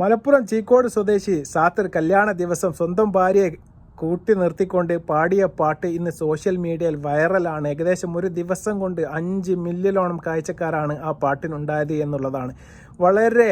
മലപ്പുറം ചീക്കോട് സ്വദേശി സാത്തിർ കല്യാണ ദിവസം സ്വന്തം ഭാര്യയെ കൂട്ടി നിർത്തിക്കൊണ്ട് പാടിയ പാട്ട് ഇന്ന് സോഷ്യൽ മീഡിയയിൽ വൈറലാണ്. ഏകദേശം ഒരു ദിവസം കൊണ്ട് അഞ്ച് മില്യണോളം കാഴ്ചക്കാരാണ് ആ പാട്ടിനുണ്ടായത് എന്നുള്ളതാണ്. വളരെ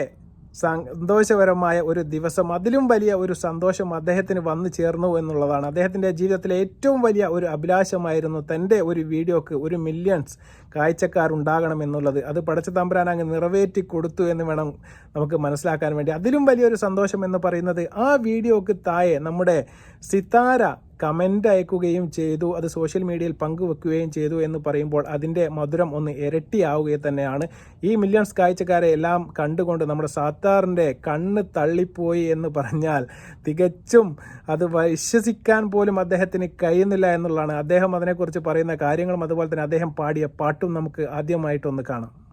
സന്തോഷപരമായ ഒരു ദിവസം അതിലും വലിയ ഒരു സന്തോഷം അദ്ദേഹത്തിന് വന്നു ചേർന്നു എന്നുള്ളതാണ്. അദ്ദേഹത്തിന്റെ ജീവിതത്തിലെ ഏറ്റവും വലിയ ഒരു അഭിലാഷമായിരുന്നു തന്റെ ഒരു വീഡിയോക്ക് ഒരു മില്യൺസ് കാഴ്ചക്കാരുണ്ടാകണം എന്നുള്ളത്. അത് പടച്ച തമ്പുരാൻ അങ്ങ് നിറവേറ്റി കൊടുത്തു എന്ന് വേണം നമുക്ക് മനസ്സിലാക്കാൻ വേണ്ടി. അതിലും വലിയൊരു സന്തോഷം എന്ന് പറയുന്നത് ആ വീഡിയോക്ക് താഴെ നമ്മുടെ സിതാര കമന്റ് അയക്കുകയും ചെയ്തു. അത് സോഷ്യൽ മീഡിയയിൽ പങ്കുവെക്കുകയും ചെയ്തു എന്ന് പറയുമ്പോൾ അതിന്റെ മധുരം ഒന്ന് ഇരട്ടിയാവുകയും തന്നെയാണ്. ഈ മില്യൺസ് കാഴ്ചക്കാരെ എല്ലാം കണ്ടുകൊണ്ട് നമ്മുടെ സാത്താറിന്റെ കണ്ണ് തള്ളിപ്പോയി എന്ന് പറഞ്ഞാൽ തികച്ചും അത് വിശ്വസിക്കാൻ പോലും അദ്ദേഹത്തിന് കഴിയുന്നില്ല എന്നുള്ളതാണ്. അദ്ദേഹം അതിനെക്കുറിച്ച് പറയുന്ന കാര്യങ്ങളും അതുപോലെ തന്നെ അദ്ദേഹം പാടിയ പാട്ടും നമുക്ക് ആദ്യമായിട്ടൊന്ന് കാണാം.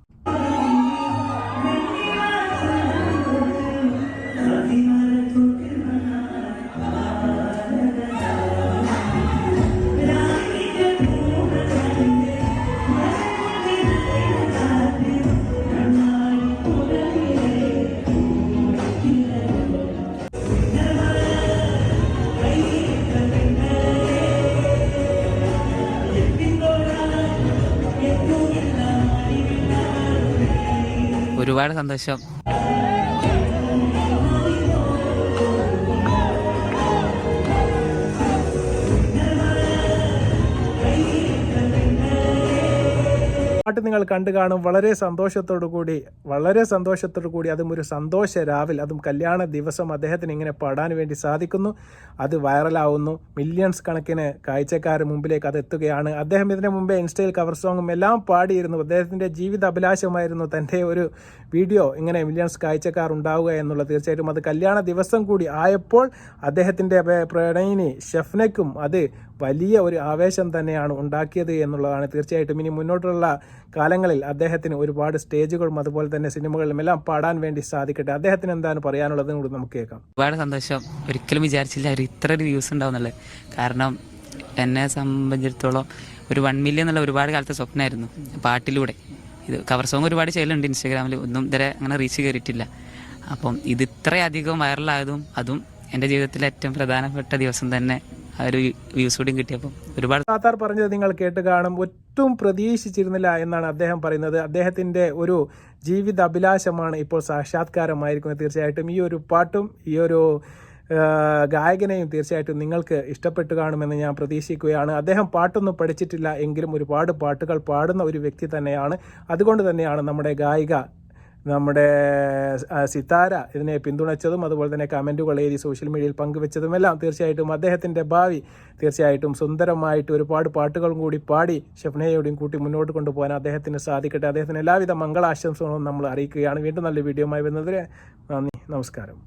ഒരുപാട് സന്തോഷം. പാട്ട് നിങ്ങൾ കണ്ടു കാണും. വളരെ സന്തോഷത്തോടു കൂടി വളരെ സന്തോഷത്തോടു കൂടി അതും ഒരു സന്തോഷ രാവിൽ അതും കല്യാണ ദിവസം അദ്ദേഹത്തിന് ഇങ്ങനെ പാടാൻ വേണ്ടി സാധിക്കുന്നു. അത് വൈറലാവുന്നു. മില്യൺസ് കണക്കിന് കാഴ്ചക്കാർ മുമ്പിലേക്ക് അത് എത്തുകയാണ്. അദ്ദേഹം ഇതിനു മുമ്പേ ഇൻസ്റ്റയിൽ കവർ സോങ്ങും എല്ലാം പാടിയിരുന്നു. അദ്ദേഹത്തിന്റെ ജീവിത അഭിലാഷമായിരുന്നു തന്റെ ഒരു വീഡിയോ ഇങ്ങനെ മില്യൺസ് കാഴ്ചക്കാർ ഉണ്ടാവുക എന്നുള്ളത്. തീർച്ചയായിട്ടും അത് കല്യാണ ദിവസം കൂടി ആയപ്പോൾ അദ്ദേഹത്തിന്റെ പ്രണയിനി ഷെഫ്നയ്ക്കും അത് വലിയ ഒരു ആവേശം തന്നെയാണ് ഉണ്ടാക്കിയത് എന്നുള്ളതാണ് തീർച്ചയായിട്ടും ഇനി മുന്നോട്ടുള്ള കാലങ്ങളിൽ അദ്ദേഹത്തിന് ഒരുപാട് സ്റ്റേജുകളും അതുപോലെ തന്നെ സിനിമകളിലും എല്ലാം പാടാൻ വേണ്ടി സാധിക്കട്ടെ. അദ്ദേഹത്തിന് എന്താണ് പറയാനുള്ളത് കൂടി നമുക്ക് കേൾക്കാം. ഒരുപാട് സന്തോഷം. ഒരിക്കലും വിചാരിച്ചില്ല ഒരു ഇത്ര ഒരു വ്യൂസ് ഉണ്ടാവുന്നുള്ളത് കാരണം എന്നെ സംബന്ധിച്ചിടത്തോളം ഒരു വൺ മില്യൺ എന്നുള്ള ഒരുപാട് കാലത്തെ സ്വപ്നമായിരുന്നു പാട്ടിലൂടെ. ഇത് കവർ സോങ് ഒരുപാട് ചെയ്യലുണ്ട് ഇൻസ്റ്റാഗ്രാമിൽ ഒന്നും ഇതുവരെ അങ്ങനെ റീച്ച് കയറിയിട്ടില്ല അപ്പം ഇത് ഇത്രയധികം വൈറലായതും അതും എന്റെ ജീവിതത്തിലെ ഏറ്റവും പ്രധാനപ്പെട്ട ദിവസം തന്നെ ആ ഒരു വ്യൂസ് ഒരുപാട് സാത്താർ പറഞ്ഞത് നിങ്ങൾ കേട്ട് കാണും. ഒട്ടും പ്രതീക്ഷിച്ചിരുന്നില്ല എന്നാണ് അദ്ദേഹം പറയുന്നത്. അദ്ദേഹത്തിന്റെ ഒരു ജീവിത അഭിലാഷമാണ് ഇപ്പോൾ സാക്ഷാത്കാരമായിരിക്കുന്നത്. തീർച്ചയായിട്ടും ഈ ഒരു പാട്ടും ഈ ഒരു ഗായകനെയും തീർച്ചയായിട്ടും നിങ്ങൾക്ക് ഇഷ്ടപ്പെട്ടു കാണുമെന്ന് ഞാൻ പ്രതീക്ഷിക്കുകയാണ്. അദ്ദേഹം പാട്ടൊന്നും പഠിച്ചിട്ടില്ല എങ്കിലും ഒരുപാട് പാട്ടുകൾ പാടുന്ന ഒരു വ്യക്തി തന്നെയാണ്. അതുകൊണ്ട് തന്നെയാണ് നമ്മുടെ ഗായിക നമ്മുടെ സിതാര ഇതിനെ പിന്തുണച്ചതും അതുപോലെ തന്നെ കമന്റുകൾ എഴുതി സോഷ്യൽ മീഡിയയിൽ പങ്കുവെച്ചതുമെല്ലാം തീർച്ചയായിട്ടും അദ്ദേഹത്തിന്റെ ഭാവി തീർച്ചയായിട്ടും സുന്ദരമായിട്ട് ഒരുപാട് പാട്ടുകളും കൂടി പാടി ഷെഫ്നയോടെയും കൂട്ടി മുന്നോട്ട് കൊണ്ടുപോകാൻ അദ്ദേഹത്തിന് സാധിക്കട്ടെ. അദ്ദേഹത്തിന് എല്ലാവിധ മംഗളാശംസകളും നമ്മൾ അറിയിക്കുകയാണ്. വീണ്ടും നല്ല വീഡിയോയുമായി വരുന്നതിന് നന്ദി നമസ്കാരം.